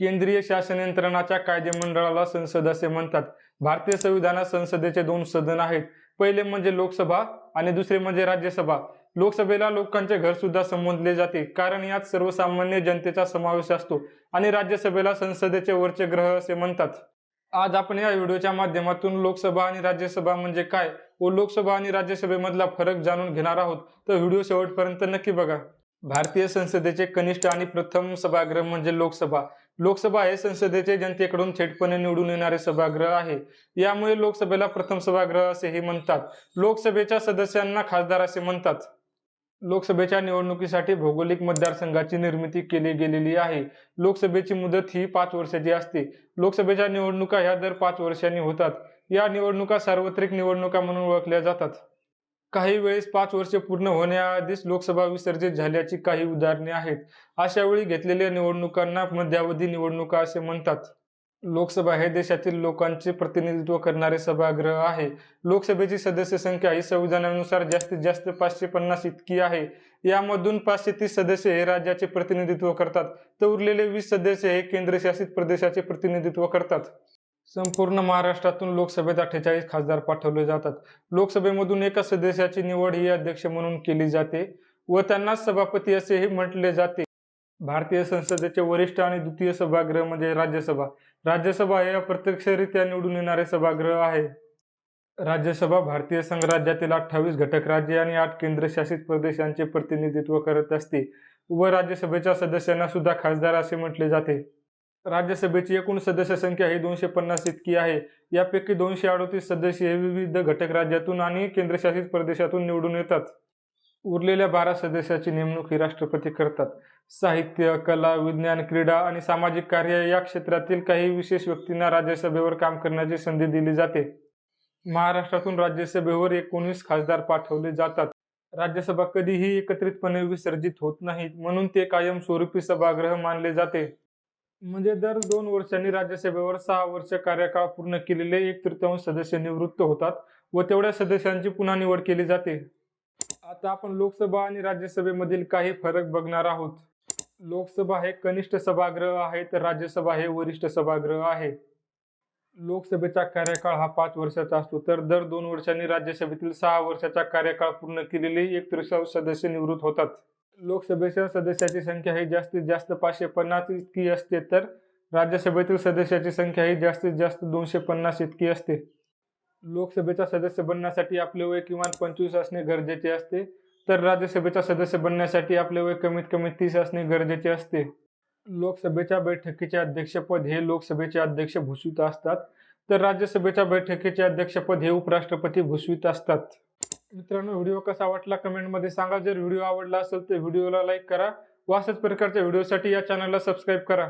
केंद्रीय शासन यंत्रणाच्या कायदेमंडळाला संसद असे म्हणतात. भारतीय संविधानात संसदेचे दोन सदन आहेत. पहिले म्हणजे लोकसभा आणि दुसरे म्हणजे राज्यसभा. लोकसभेला लोकांचे घर सुद्धा संबोधले जाते. कारण यात सर्वसामान्य जनतेचा समावेश असतो आणि राज्यसभेला संसदेचे वरचे ग्रह असे म्हणतात. आज आपण या व्हिडिओच्या माध्यमातून लोकसभा आणि राज्यसभा म्हणजे काय व लोकसभा आणि राज्यसभेमधला फरक जाणून घेणार आहोत. तर व्हिडिओ शेवटपर्यंत नक्की बघा. भारतीय संसदेचे कनिष्ठ आणि प्रथम सभागृह म्हणजे लोकसभा. लोकसभा हे संसदेचे जनतेकडून थेटपणे निवडून येणारे सभागृह आहे. यामुळे लोकसभेला प्रथम सभागृह असेही म्हणतात. लोकसभेच्या सदस्यांना खासदार असे म्हणतात. लोकसभेच्या निवडणुकीसाठी भौगोलिक मतदारसंघाची निर्मिती केली गेलेली आहे. लोकसभेची मुदत ही पाच वर्षाची असते. लोकसभेच्या निवडणुका ह्या दर पाच वर्षांनी होतात. या निवडणुका सार्वत्रिक निवडणुका म्हणून ओळखल्या जातात. काही वेळेस पाच वर्षे पूर्ण होण्याआधीच लोकसभा विसर्जित झाल्याची काही उदाहरणे आहेत. अशा वेळी घेतलेल्या निवडणुकांना मध्यावधी निवडणुका असे म्हणतात. लोकसभा हे देशातील लोकांचे प्रतिनिधित्व करणारे सभागृह आहे. लोकसभेची सदस्य संख्या ही संविधानानुसार जास्तीत जास्त पाचशे पन्नास इतकी आहे. यामधून पाचशे तीस सदस्य हे राज्याचे प्रतिनिधित्व करतात. तर उरलेले वीस सदस्य हे केंद्रशासित प्रदेशाचे प्रतिनिधित्व करतात. संपूर्ण महाराष्ट्रातून लोकसभेत अठ्ठेचाळीस खासदार पाठवले जातात. लोकसभेमधून एका सदस्याची निवड ही अध्यक्ष म्हणून केली जाते व त्यांना सभापती असेही म्हटले जाते. भारतीय संसदेचे वरिष्ठ आणि द्वितीय सभागृह म्हणजे राज्यसभा. राज्यसभा हे अप्रत्यक्षरित्या निवडून येणारे सभागृह आहे. राज्यसभा भारतीय संघराज्यातील अठ्ठावीस घटक राज्ये आणि आठ केंद्रशासित प्रदेशांचे प्रतिनिधित्व करत असते व राज्यसभेच्या सदस्यांना सुद्धा खासदार असे म्हटले जाते. राज्यसभेची एकूण सदस्य संख्या ही दोनशे पन्नास इतकी आहे. यापैकी दोनशे अडोतीस सदस्य हे विविध घटक राज्यातून आणि केंद्रशासित प्रदेशातून निवडून येतात. उरलेल्या बारा सदस्याची नेमणूक ही राष्ट्रपती करतात. साहित्य कला विज्ञान क्रीडा आणि सामाजिक कार्य या क्षेत्रातील काही विशेष व्यक्तींना राज्यसभेवर काम करण्याची संधी दिली जाते. महाराष्ट्रातून राज्यसभेवर एकोणीस खासदार पाठवले जातात. राज्यसभा कधीही एकत्रितपणे विसर्जित होत नाहीत म्हणून ते कायमस्वरूपी सभागृह मानले जाते. म्हणजे दर दोन वर्षांनी राज्यसभेवर सहा वर्ष कार्यकाळ पूर्ण केलेले एक तृतीयांश सदस्य निवृत्त होतात व तेवढ्या सदस्यांची पुन्हा निवड केली जाते. आता आपण लोकसभा आणि राज्यसभेमधील काही फरक बघणार आहोत. लोकसभा हे कनिष्ठ सभागृह आहे तर राज्यसभा हे वरिष्ठ सभागृह आहे. लोकसभेचा कार्यकाळ हा पाच वर्षाचा असतो तर दर दोन वर्षांनी राज्यसभेतील सहा वर्षाचा कार्यकाळ पूर्ण केलेले एक तृतीयांश सदस्य निवृत्त होतात. लोकसभेच्या सदस्याची संख्या ही जास्तीत जास्त पाचशे पन्नास इतकी असते तर राज्यसभेतील सदस्याची संख्या ही जास्तीत जास्त दोनशे पन्नास इतकी असते. लोकसभेचा सदस्य बनण्यासाठी आपले वय किमान पंचवीस असणे गरजेचे असते तर राज्यसभेचा सदस्य बनण्यासाठी आपले वय कमीत कमी तीस असणे गरजेचे असते. लोकसभेच्या बैठकीचे अध्यक्षपद हे लोकसभेचे अध्यक्ष भूषवित असतात तर राज्यसभेच्या बैठकीचे अध्यक्षपद हे उपराष्ट्रपती भूषवित असतात. मित्रांनो व्हिडिओ कसा वाटला कमेंटमध्ये सांगा. जर व्हिडिओ आवडला असेल तर व्हिडिओला लाईक करा. व अशाच प्रकारच्या व्हिडिओसाठी या चॅनलला सबस्क्राईब करा.